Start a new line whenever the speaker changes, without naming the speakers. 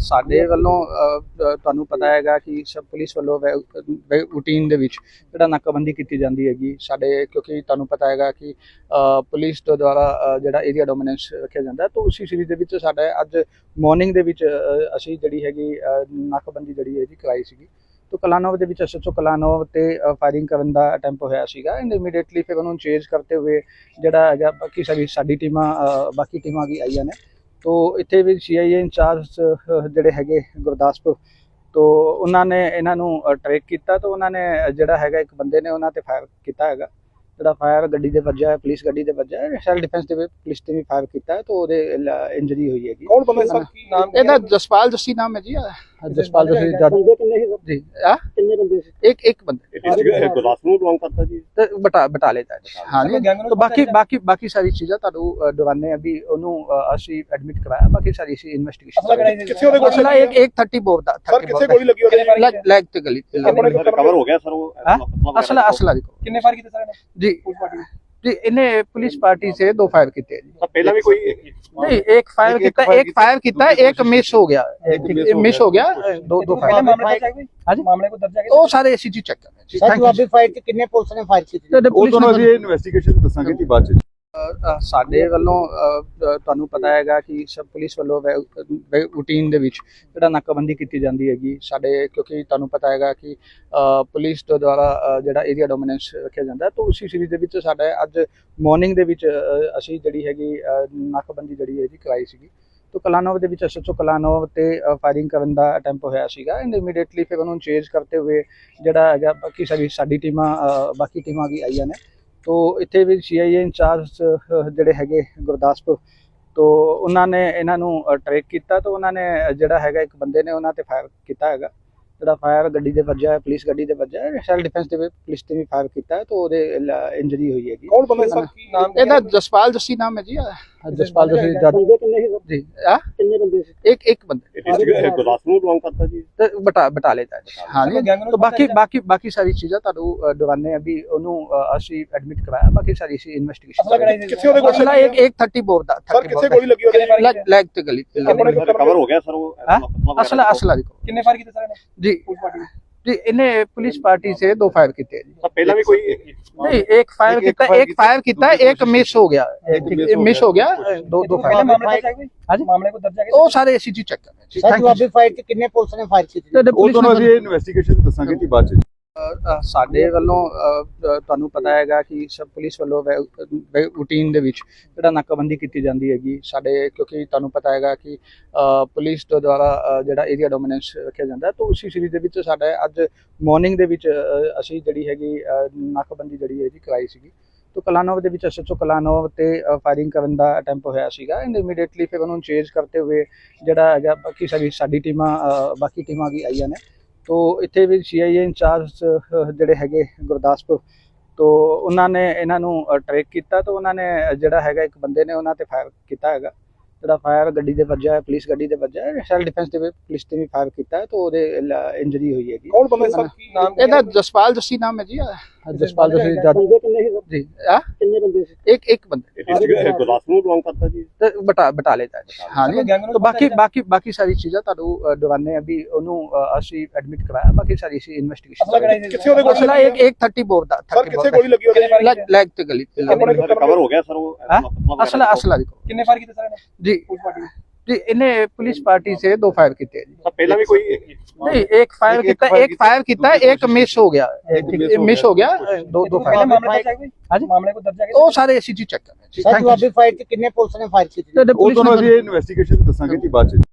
ਸਾਡੇ ਵੱਲੋਂ ਤੁਹਾਨੂੰ ਪਤਾ ਹੈਗਾ ਕਿ ਸਭ ਪੁਲਿਸ ਵੱਲੋਂ ਰੂਟੀਨ ਦੇ ਵਿੱਚ ਜਿਹੜਾ ਨਾਕਾਬੰਦੀ ਕੀਤੀ ਜਾਂਦੀ ਹੈਗੀ ਸਾਡੇ ਕਿਉਂਕਿ ਤੁਹਾਨੂੰ ਪਤਾ ਹੈਗਾ ਕਿ ਪੁਲਿਸ ਦੇ ਦੁਆਰਾ ਜਿਹੜਾ ਏਰੀਆ ਡੋਮੀਨੈਂਸ ਰੱਖਿਆ ਜਾਂਦਾ ਤਾਂ ਉਸੇ ਸੀਰੀਜ਼ ਦੇ ਵਿੱਚ ਸਾਡਾ ਅੱਜ ਮਾਰਨਿੰਗ ਦੇ ਵਿੱਚ ਅਸੀਂ ਜਿਹੜੀ ਹੈਗੀ ਅ, ਨਾਕਾਬੰਦੀ ਜਿਹੜੀ ਹੈ ਜੀ ਕਰਾਈ ਸੀਗੀ। ਤਾਂ ਕਲਾਨੋਵ ਦੇ ਵਿੱਚ ਐਸਐਚਓ ਕਲਾਨੋਵ ਤੇ ਫਾਇਰਿੰਗ ਕਰਨ ਦਾ ਅਟੈਂਪ ਹੋਇਆ ਸੀਗਾ ਐਂਡ ਇਮੀਡੀਏਟਲੀ ਫਿਰ ਉਹਨੂੰ ਚੇਂਜ ਕਰਤੇ ਹੋਏ ਜਿਹੜਾ ਹੈਗਾ ਬਾਕੀ ਸਾਡੀ ਟੀਮਾਂ ਬਾਕੀ ਟੀਮਾਂ ਵੀ ਆਈਆਂ ਨੇ। ਤੋ ਇੱਥੇ ਵੀ ਸੀਆਈਏ ਇੰਚਾਰਜ ਜਿਹੜੇ ਹੈਗੇ ਗੁਰਦਾਸਪੁਰ ਤੋ ਉਹਨਾਂ ਨੇ ਇਹਨਾਂ ਨੂੰ ਟਰੈਕ ਕੀਤਾ ਤਾਂ ਉਹਨਾਂ ਨੇ ਜਿਹੜਾ ਹੈਗਾ ਇੱਕ ਬੰਦੇ ਨੇ ਉਹਨਾਂ ਤੇ ਫਾਇਰ ਕੀਤਾ ਹੈਗਾ। ਜਿਹੜਾ ਫਾਇਰ ਗੱਡੀ ਦੇ ਵੱਜਾ ਹੈ ਪੁਲਿਸ ਗੱਡੀ ਦੇ ਵੱਜਾ ਹੈ ਸੈਲਫ ਡਿਫੈਂਸ ਦੇ ਵਿੱਚ ਪੁਲਿਸ ਤੇ ਵੀ ਫਾਇਰ ਕੀਤਾ ਹੈ ਤਾਂ ਉਹਦੇ ਇੰਜਰੀ ਹੋਈ ਹੈਗੀ।
ਕੌਣ ਬੰਦਾ ਸਰ ਕੀ ਨਾਮ
ਇਹਦਾ ਜਸਪਾਲ ਜੱਸੀ ਨਾਮ ਹੈ ਜੀ ਜਸਪਾਲ ਜੱਸੀ ਜੀ ਆ?
ਕਿੰਨੇ ਬੰਦੇ ਸੀ?
ਇੱਕ ਇੱਕ ਬੰਦੇ।
ਡਿਸਟ੍ਰਿਕਟ ਗੁਰਦਾਸਪੁਰ ਨੂੰ ਬਿਲੋਂਗ ਕਰਦਾ ਜੀ।
ਤੇ ਬਟਾ ਬਟਾਲੇ ਦਾ ਜੀ। ਹਾਂ ਜੀ ਤਾਂ ਬਾਕੀ ਬਾਕੀ ਬਾਕੀ ਸਾਰੀ ਚੀਜ਼ਾਂ ਤੁਹਾਨੂੰ ਦਵਾਨੇ ਅਭੀ ਉਹਨੂੰ ਅਸੀਂ ਐਡਮਿਟ ਕਰਾਇਆ ਬਾਕੀ ਸਾਰੀ ਸੀ ਇਨਵੈਸਟੀਗੇਸ਼ਨ
ਕਿੱਥੇ ਉਹਦੇ ਕੋਲ
ਅਸਲਾ ਇੱਕ ਇੱਕ 30 ਬੋਰ ਦਾ
ਸਰ ਕਿੱਥੇ ਗੋਲੀ ਲੱਗੀ ਉਹਦੇ
ਲੈਗ ਤੇ ਗਲੀ
ਰਿਕਵਰ ਹੋ ਗਿਆ ਸਰ ਉਹ?
ਅਸਲਾ ਅਸਲਾ ਦੇਖੋ।
ਕਿੰਨੇ ਫਾਇਰ ਕੀਤੇ ਸਰ
ਜੀ? जी इन्हें पुलिस पार्टी से दो फायर किए हैं जी
ਤਾਂ ਪਹਿਲਾਂ ਵੀ ਕੋਈ
नहीं एक फायर
एक- एक
किया
fire
एक फायर किया एक मिस हो गया
एक miss हो
मिस हो गया दो दो
ਪਹਿਲੇ
फायर
ਮਾਮਲੇ ਦਰਜ ਹੈ ਕੋਈ
हाँ जी
ਮਾਮਲੇ ਕੋ ਦਰਜ ਹੈ
वो सारे एसीजी चेक कर रहे हैं जी
ਸਰ
थैंक यू
ਤੁਹਾਡੀ ਫਾਈਟ ਚ ਕਿੰਨੇ ਪੁਲਿਸ ਨੇ ਫਾਇਰ ਕੀਤੀ
तो
ਉਹ
पुलिस
ਤੁਹਾਨੂੰ
ने
ਅਸੀਂ ਇਨਵੈਸਟੀਗੇਸ਼ਨ ਦੱਸਾਂਗੇ ਜੀ ਬਾਅਦ ਚ
ਅ, ਸਾਡੇ ਵੱਲੋਂ ਤੁਹਾਨੂੰ ਪਤਾ ਹੈਗਾ ਕਿ ਸਭ ਪੁਲਿਸ ਵੱਲੋਂ ਰੂਟੀਨ ਦੇ ਵਿੱਚ ਜਿਹੜਾ ਨਾਕਾਬੰਦੀ ਕੀਤੀ ਜਾਂਦੀ ਹੈਗੀ ਸਾਡੇ ਕਿਉਂਕਿ ਤੁਹਾਨੂੰ ਪਤਾ ਹੈਗਾ ਕਿ ਪੁਲਿਸ ਦੇ ਦੁਆਰਾ ਜਿਹੜਾ ਏਰੀਆ ਡੋਮੀਨੈਂਸ ਰੱਖਿਆ ਜਾਂਦਾ ਤਾਂ ਉਸੇ ਸੀਰੀਜ਼ ਦੇ ਵਿੱਚ ਸਾਡਾ ਅੱਜ ਮਾਰਨਿੰਗ ਦੇ ਵਿੱਚ ਅਸੀਂ ਜਿਹੜੀ ਹੈਗੀ ਅ, ਨਾਕਾਬੰਦੀ ਜਿਹੜੀ ਹੈ ਜੀ ਕਰਾਈ ਸੀਗੀ। ਤਾਂ ਕਲਾਨੋਵ ਦੇ ਵਿੱਚ ਐਸਐਚਓ ਕਲਾਨੋਵ ਤੇ ਫਾਇਰਿੰਗ ਕਰਨ ਦਾ ਅਟੈਂਪ ਹੋਇਆ ਸੀਗਾ ਐਂਡ ਇਮੀਡੀਏਟਲੀ ਫਿਰ ਉਹਨੂੰ ਚੇਂਜ ਕਰਤੇ ਹੋਏ ਜਿਹੜਾ ਹੈਗਾ ਬਾਕੀ ਸਾਡੀ ਸਾਡੀ ਟੀਮਾਂ ਬਾਕੀ ਟੀਮਾਂ ਵੀ ਆਈਆਂ ਨੇ। ਤੋ ਇੱਥੇ ਵੀ ਸੀਆਈਏ ਇੰਚਾਰਜ ਜਿਹੜੇ ਹੈਗੇ ਗੁਰਦਾਸਪੁਰ ਤੋ ਉਹਨਾਂ ਨੇ ਇਹਨਾਂ ਨੂੰ ਟਰੈਕ ਕੀਤਾ ਤਾਂ ਉਹਨਾਂ ਨੇ ਜਿਹੜਾ ਹੈਗਾ ਇੱਕ ਬੰਦੇ ਨੇ ਉਹਨਾਂ ਤੇ ਫਾਇਰ ਕੀਤਾ ਹੈਗਾ। ਜਿਹੜਾ ਫਾਇਰ ਗੱਡੀ ਦੇ ਵੱਜਾ ਹੈ ਪੁਲਿਸ ਗੱਡੀ ਦੇ ਵੱਜਾ ਹੈ ਸੈਲਫ ਡਿਫੈਂਸ ਦੇ ਵਿੱਚ ਪੁਲਿਸ ਤੇ ਵੀ ਫਾਇਰ ਕੀਤਾ ਹੈ ਤਾਂ ਉਹਦੇ ਇੰਜਰੀ ਹੋਈ ਹੈਗੀ।
ਕੌਣ ਬੰਦਾ ਸਰ? ਕੀ ਨਾਮ
ਇਹਦਾ ਜਸਪਾਲ ਜੱਸੀ ਨਾਮ ਹੈ ਜੀ ਜਸਪਾਲ ਤੁਸੀਂ ਜੱਟ
ਬੰਦੇ ਕਿੰਨੇ ਸੀ
ਜੀ ਆ
ਕਿੰਨੇ ਬੰਦੇ ਸੀ?
ਇੱਕ ਇੱਕ ਬੰਦੇ।
ਗੁਰਦਾਸਪੁਰ ਨੂੰ ਬਿਲੋਂਗ ਕਰਦਾ ਜੀ।
ਤੇ ਬਟਾ ਬਟਾਲੇ ਦਾ ਜੀ। ਹਾਂ ਜੀ। ਤਾਂ ਬਾਕੀ ਬਾਕੀ ਬਾਕੀ ਸਾਰੀ ਚੀਜ਼ਾਂ ਤੁਹਾਨੂੰ ਦਵਾਨੇ ਅਭੀ ਉਹਨੂੰ ਅਸੀਂ ਐਡਮਿਟ ਕਰਾਇਆ। ਬਾਕੀ ਸਾਰੀ ਸੀ ਇਨਵੈਸਟੀਗੇਸ਼ਨ
ਕਿੱਥੇ ਉਹਦੇ ਕੋਲ
ਇੱਕ ਇੱਕ 30 ਦਾ
30 ਬੋਰ ਗੋਲੀ ਲੱਗੀ ਉਹਦੇ
ਲੈਗ ਤੇ ਗਲੀ
ਕਵਰ ਹੋ ਗਿਆ ਸਰ ਉਹ
ਅਸਲਾ ਅਸਲਾ ਦੇਖੋ।
ਕਿੰਨੇ ਫਾਇਰ ਕੀਤੇ ਸਰ ਨੇ
ਜੀ। ਜੀ ਇਹਨੇ ਪੁਲਿਸ ਪਾਰਟੀ ਸੇ ਦੋ ਫਾਇਰ ਕੀਤੇ
ਜੀ। ਪਹਿਲਾਂ ਵੀ ਕੋਈ
नहीं एक फायर
एक- एक
किया
fire
एक फायर किया एक मिस हो गया
एक miss
एक
हो
मिस हो गया दो दो
ਪਹਿਲੇ
फायर
ਮਾਮਲੇ ਦਰਜ ਹੈ ਕੋਈ
हाँ जी
ਮਾਮਲੇ ਕੋ ਦਰਜ ਹੈ
वो सारे एसीजी चेक कर रहे हैं जी
ਸਰ
थैंक यू
ਤੁਹਾਡੀ ਫਾਈਟ ਚ ਕਿੰਨੇ ਪੁਲਿਸ ਨੇ ਫਾਇਰ ਕੀਤੀ
तो
ਉਹ
पुलिस
ਤੁਹਾਨੂੰ
ने
ਅਸੀਂ ਇਨਵੈਸਟੀਗੇਸ਼ਨ ਦੱਸਾਂਗੇ ਜੀ ਬਾਅਦ ਚ
ਅ, ਅ, ਸਾਡੇ ਵੱਲੋਂ ਤੁਹਾਨੂੰ ਪਤਾ ਹੈਗਾ ਕਿ ਸਭ ਪੁਲਿਸ ਵੱਲੋਂ ਰੂਟੀਨ ਦੇ ਵਿੱਚ ਜਿਹੜਾ ਨਾਕਾਬੰਦੀ ਕੀਤੀ ਜਾਂਦੀ ਹੈਗੀ ਸਾਡੇ ਕਿਉਂਕਿ ਤੁਹਾਨੂੰ ਪਤਾ ਹੈਗਾ ਕਿ ਪੁਲਿਸ ਤੋਂ ਦੁਆਰਾ ਜਿਹੜਾ ਏਰੀਆ ਡੋਮੀਨੈਂਸ ਰੱਖਿਆ ਜਾਂਦਾ ਤਾਂ ਉਸੇ ਸੀਰੀਜ਼ ਦੇ ਵਿੱਚ ਸਾਡਾ ਅੱਜ ਮਾਰਨਿੰਗ ਦੇ ਵਿੱਚ ਅਸੀਂ ਜਿਹੜੀ ਹੈਗੀ ਅ, ਨਾਕਾਬੰਦੀ ਜਿਹੜੀ ਹੈ ਜੀ ਕਰਾਈ ਸੀਗੀ। ਤਾਂ ਕਲਾਨੋਵ ਦੇ ਵਿੱਚ ਐਸਐਚਓ ਕਲਾਨੋਵ ਤੇ ਫਾਇਰਿੰਗ ਕਰਨ ਦਾ ਅਟੈਂਪ ਹੋਇਆ ਸੀਗਾ ਐਂਡ ਇਮੀਡੀਏਟਲੀ ਫਿਰ ਉਹਨੂੰ ਚੇਂਜ ਕਰਤੇ ਹੋਏ ਜਿਹੜਾ ਹੈਗਾ ਬਾਕੀ ਸਾਡੀ ਸਾਡੀ ਟੀਮਾਂ ਬਾਕੀ ਟੀਮਾਂ ਵੀ ਆਈਆਂ ਨੇ। ਤੋ ਇੱਥੇ ਵੀ ਸੀਆਈਏ ਇੰਚਾਰਜ ਜਿਹੜੇ ਹੈਗੇ ਗੁਰਦਾਸਪੁਰ ਤੋ ਉਹਨਾਂ ਨੇ ਇਹਨਾਂ ਨੂੰ ਟਰੈਕ ਕੀਤਾ ਤਾਂ ਉਹਨਾਂ ਨੇ ਜਿਹੜਾ ਹੈਗਾ ਇੱਕ ਬੰਦੇ ਨੇ ਉਹਨਾਂ ਤੇ ਫਾਇਰ ਕੀਤਾ ਹੈਗਾ। ਜਿਹੜਾ ਫਾਇਰ ਗੱਡੀ ਦੇ ਵੱਜਾ ਹੈ ਪੁਲਿਸ ਗੱਡੀ ਦੇ ਵੱਜਾ ਹੈ ਸੈਲਫ ਡਿਫੈਂਸ ਦੇ ਪੁਲਿਸ ਤੇ ਵੀ ਫਾਇਰ ਕੀਤਾ ਹੈ ਤਾਂ ਉਹਦੇ ਇੰਜਰੀ ਹੋਈ ਹੈਗੀ।
ਕੌਣ ਬੰਦਾ ਸਰ? ਕੀ ਨਾਮ
ਇਹਦਾ ਜਸਪਾਲ ਜੱਸੀ ਨਾਮ ਹੈ ਜੀ ਜਸਪਾਲ ਜੱਸੀ ਜੱਜ
ਬੰਦੇ ਕਿੰਨੇ ਸੀ
ਜੀ। ਆ?
ਕਿੰਨੇ ਬੰਦੇ ਸੀ?
ਇੱਕ ਇੱਕ ਬੰਦੇ।
ਗੁਰਦਾਸਪੁਰ ਨੂੰ ਬਿਲੋਂਗ ਕਰਦਾ ਜੀ।
ਤੇ ਬਟਾ ਬਟਾਲੇ ਦਾ ਜੀ। ਹਾਂ ਜੀ
ਗੈਂਗ ਨੂੰ
ਤਾਂ ਬਾਕੀ ਬਾਕੀ ਬਾਕੀ ਸਾਰੀ ਚੀਜ਼ਾਂ ਤੁਹਾਨੂੰ ਦਵਾਨੇ ਅਭੀ ਉਹਨੂੰ ਅਸੀਂ ਐਡਮਿਟ ਕਰਾਇਆ ਬਾਕੀ ਸਾਰੀ ਸੀ ਇਨਵੈਸਟੀਗੇਸ਼ਨ
ਕਿੱਥੇ ਉਹਦੇ ਕੋਲ
ਅਸਲਾ ਇੱਕ ਇੱਕ 30 ਬੋਰ ਦਾ
ਕਿੱਥੇ ਗੋਲੀ ਲੱਗੀ ਉਹਦੇ
ਲੈਗ ਤੇ ਗਲੀ
ਰਿਕਵਰ ਹੋ ਗਿਆ ਸਰ ਉਹ?
ਅਸਲਾ ਅਸਲਾ ਦੇਖੋ
ਕਿੰਨੇ ਫਾਇਰ ਕੀਤੇ ਸਰ ਨੇ?
जी ਜੀ ਇਹਨੇ ਪੁਲਿਸ ਪਾਰਟੀ ਸੇ ਦੋ ਫਾਇਰ ਕੀਤੇ
ਜੀ। ਪਹਿਲਾਂ ਵੀ ਕੋਈ
ਨਹੀਂ ਇੱਕ ਫਾਇਰ ਕੀਤਾ ਇੱਕ ਫਾਇਰ ਕੀਤਾ
ਇੱਕ ਮਿਸ ਹੋ
ਗਿਆ। ਮਿਸ ਹੋ ਗਿਆ ਦੋ
ਦੋ
ਫਾਇਰ
ਮਾਮਲੇ ਕੋ ਦਰਜਾ
ਉਹ ਸਾਰੇ ਐਸੀ ਚੀਜ਼ ਚੈੱਕ ਕਰ
ਰਹੇ
ਜੀ। ਥੈਂਕ
ਯੂ ਅਭੀ ਫਾਇਰ ਕਿੰਨੇ ਪੁਲਿਸ ਨੇ ਫਾਇਰ ਕੀਤੀ?
ਉਹ
ਦੋਨੋਂ
ਅਸੀਂ ਇਨਵੈਸਟੀਗੇਸ਼ਨ ਦੱਸਾਂਗੇ ਜੀ ਬਾਅਦ ਚ।